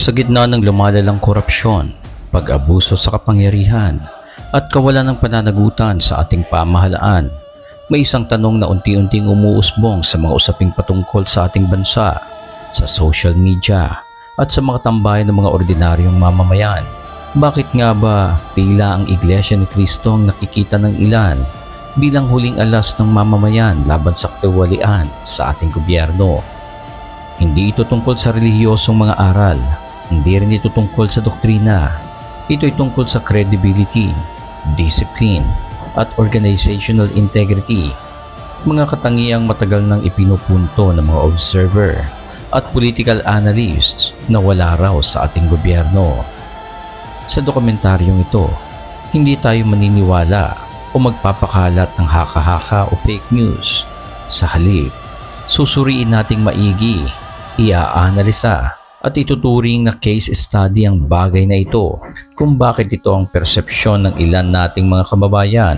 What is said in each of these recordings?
Sa gitna ng lumalalang korupsyon, pag-abuso sa kapangyarihan, at kawalan ng pananagutan sa ating pamahalaan, may isang tanong na unti-unting umuusbong sa mga usaping patungkol sa ating bansa, sa social media, at sa mga tambayan ng mga ordinaryong mamamayan. Bakit nga ba tila ang Iglesia ni Cristo ang nakikita ng ilan bilang huling alas ng mamamayan laban sa katiwalian sa ating gobyerno? Hindi ito tungkol sa relihiyosong mga aral, hindi rin ito tungkol sa doktrina. Ito ay tungkol sa credibility, discipline, at organizational integrity. Mga katangiang matagal nang ipinupunto ng mga observer at political analysts na wala raw sa ating gobyerno. Sa dokumentaryong ito, hindi tayo maniniwala o magpapakalat ng haka-haka o fake news. Sa halip, susuriin nating maigi, iaanalisa at ituturing na case study ang bagay na ito kung bakit ito ang persepsyon ng ilan nating mga kababayan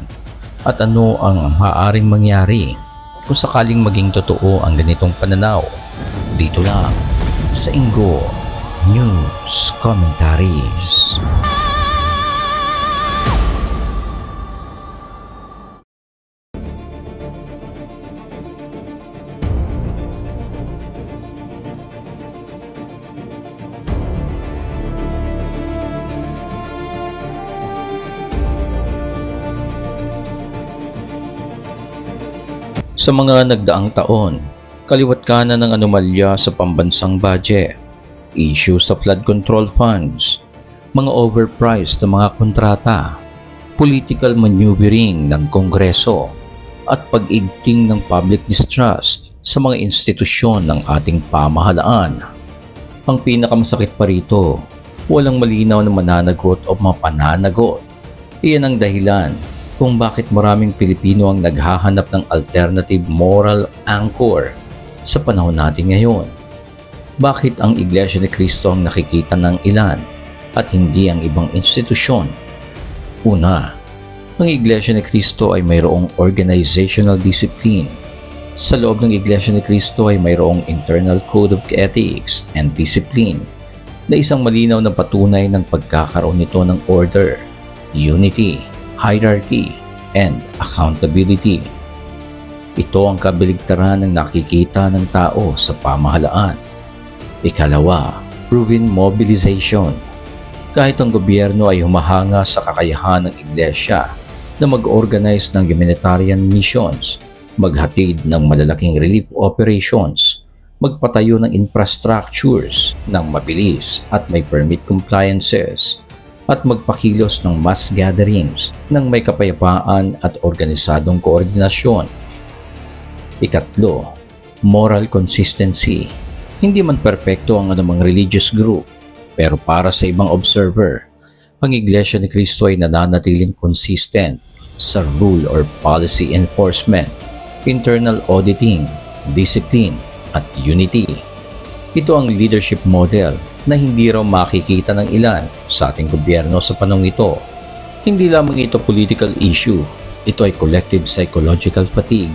at ano ang maaaring mangyari kung sakaling maging totoo ang ganitong pananaw. Dito lang sa Ingo News Commentaries. Sa mga nagdaang taon, kaliwat kanan ng anomalya sa pambansang budget, issue sa flood control funds, mga overpriced na mga kontrata, political maneuvering ng Kongreso, at pag-igting ng public distrust sa mga institusyon ng ating pamahalaan. Ang pinakamasakit pa rito, walang malinaw na mananagot o mapananagot. Iyan ang dahilan kung bakit maraming Pilipino ang naghahanap ng alternative moral anchor sa panahon natin ngayon. Bakit ang Iglesia ni Cristo ang nakikita ng ilan at hindi ang ibang institusyon? Una, ang Iglesia ni Cristo ay mayroong organizational discipline. Sa loob ng Iglesia ni Cristo ay mayroong internal code of ethics and discipline na isang malinaw na patunay ng pagkakaroon nito ng order, unity, hierarchy, and accountability. Ito ang kabiligtaran ng nakikita ng tao sa pamahalaan. Ikalawa, proven mobilization. Kahit ang gobyerno ay humahanga sa kakayahan ng iglesia na mag-organize ng humanitarian missions, maghatid ng malalaking relief operations, magpatayo ng infrastructures ng mabilis at may permit compliances, at magpakilos ng mass gatherings ng may kapayapaan at organisadong koordinasyon. Ikatlo, moral consistency. Hindi man perpekto ang anumang religious group, pero para sa ibang observer, ang Iglesia ni Cristo ay nananatiling consistent sa rule or policy enforcement, internal auditing, discipline, at unity. Ito ang leadership model na hindi raw makikita ng ilan sa ating gobyerno sa panong ito. Hindi lamang ito political issue, ito ay collective psychological fatigue.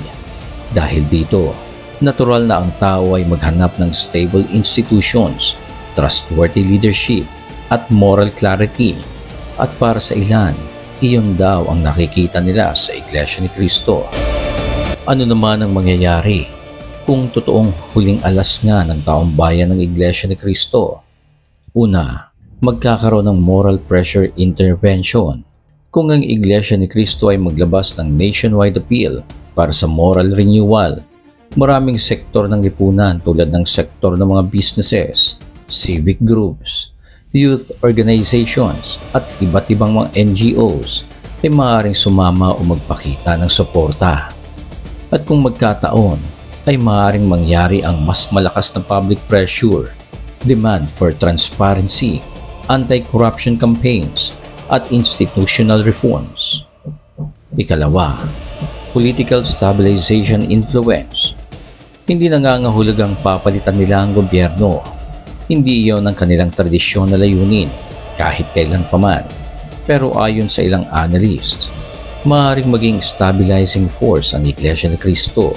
Dahil dito, natural na ang tao ay maghanap ng stable institutions, trustworthy leadership, at moral clarity. At para sa ilan, iyon daw ang nakikita nila sa Iglesia ni Cristo. Ano naman ang mangyayari kung totoong huling alas nga ng taong bayan ng Iglesia ni Cristo Una, magkakaroon ng moral pressure intervention kung ang Iglesia ni Cristo ay maglabas ng nationwide appeal para sa moral renewal. Maraming sektor ng lipunan tulad ng sektor ng mga businesses, civic groups, youth organizations at iba't ibang mga NGOs ay maaaring sumama o magpakita ng suporta. At kung magkataon, ay maaaring mangyari ang mas malakas na public pressure demand for transparency, anti-corruption campaigns, at institutional reforms. Ikalawa, political stabilization influence. Hindi nangangahulugang papalitan nila ang gobyerno. Hindi iyon ang kanilang tradisyon na layunin kahit kailan paman. Pero ayon sa ilang analysts, maaaring maging stabilizing force ang Iglesia ni Cristo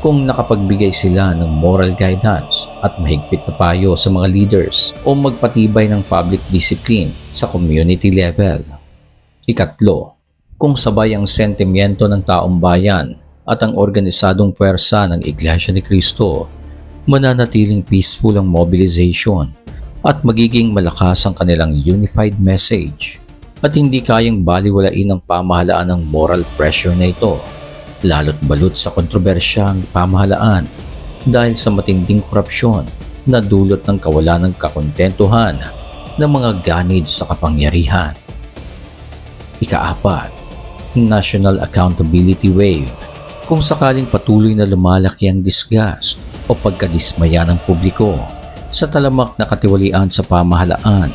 kung nakapagbigay sila ng moral guidance at mahigpit na payo sa mga leaders o magpatibay ng public discipline sa community level. Ikatlo, kung sabay ang sentimiento ng taong bayan at ang organisadong puwersa ng Iglesia ni Cristo, mananatiling peaceful ang mobilization at magiging malakas ang kanilang unified message at hindi kayang baliwalain ng pamahalaan ng moral pressure na ito lalo't balut sa kontrobersyang pamahalaan dahil sa matinding korupsyon na dulot ng kawalan ng kakontentuhan ng mga ganid sa kapangyarihan. Ikaapat, National Accountability Wave kung sakaling patuloy na lumalaki ang disgust o pagkadismaya ng publiko sa talamak na katiwalian sa pamahalaan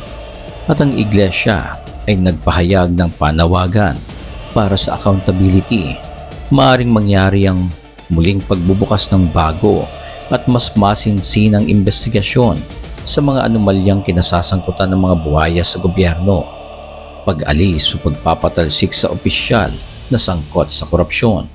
at ang iglesia ay nagpahayag ng panawagan para sa accountability maaring mangyari ang muling pagbubukas ng bago at mas masinsinang investigasyon sa mga anomalyang kinasasangkutan ng mga buhaya sa gobyerno, pag-alis o pagpapatalsik sa opisyal na sangkot sa korupsyon,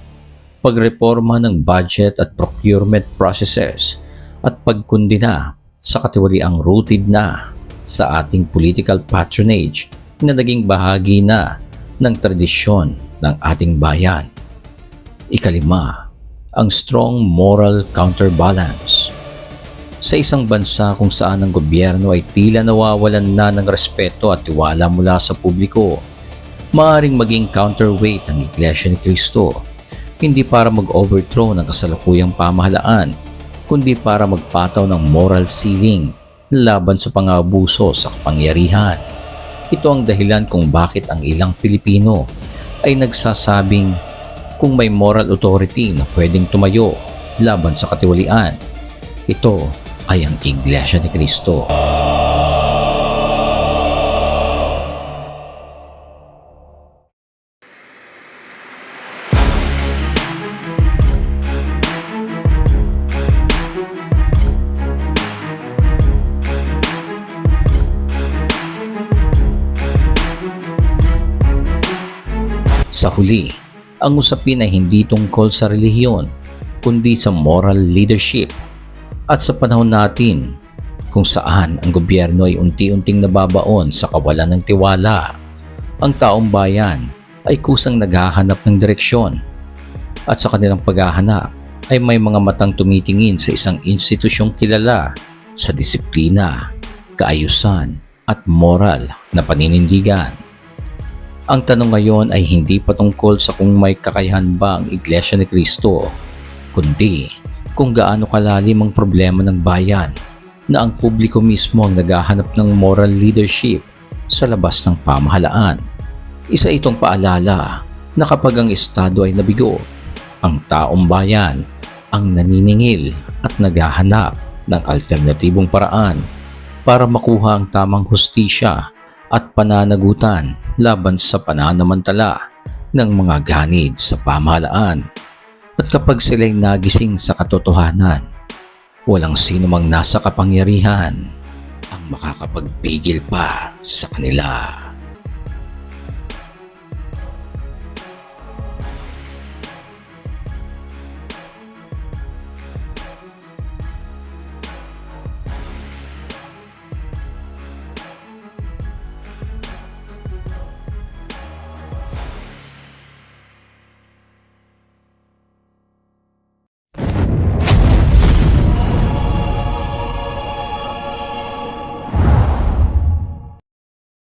pagreforma ng budget at procurement processes at pagkundina sa katiwaliang rooted na sa ating political patronage na naging bahagi na ng tradisyon ng ating bayan. Ikalima, ang strong moral counterbalance. Sa isang bansa kung saan ang gobyerno ay tila nawawalan na ng respeto at tiwala mula sa publiko, maaring maging counterweight ang Iglesia ni Cristo, hindi para mag-overthrow ng kasalukuyang pamahalaan, kundi para magpataw ng moral ceiling laban sa pangabuso sa kapangyarihan. Ito ang dahilan kung bakit ang ilang Pilipino ay nagsasabing kung may moral authority na pwedeng tumayo laban sa katiwalian. Ito ay ang Iglesia ni Cristo. Sa huli, ang usapin ay hindi tungkol sa relihiyon, kundi sa moral leadership. At sa panahon natin, kung saan ang gobyerno ay unti-unting nababaon sa kawalan ng tiwala, ang taong bayan ay kusang naghahanap ng direksyon. At sa kanilang paghahanap ay may mga matang tumitingin sa isang institusyong kilala sa disiplina, kaayusan at moral na paninindigan. Ang tanong ngayon ay hindi patungkol sa kung may kakayahan ba ang Iglesia ni Cristo, kundi kung gaano kalalim ang problema ng bayan na ang publiko mismo ang naghahanap ng moral leadership sa labas ng pamahalaan. Isa itong paalala na kapag ang Estado ay nabigo, ang taong bayan ang naniningil at naghahanap ng alternatibong paraan para makuha ang tamang hustisya at pananagutan laban sa pananamantala ng mga ganid sa pamahalaan. At kapag sila'y nagising sa katotohanan, walang sino mang nasa kapangyarihan ang makakapagpigil pa sa kanila.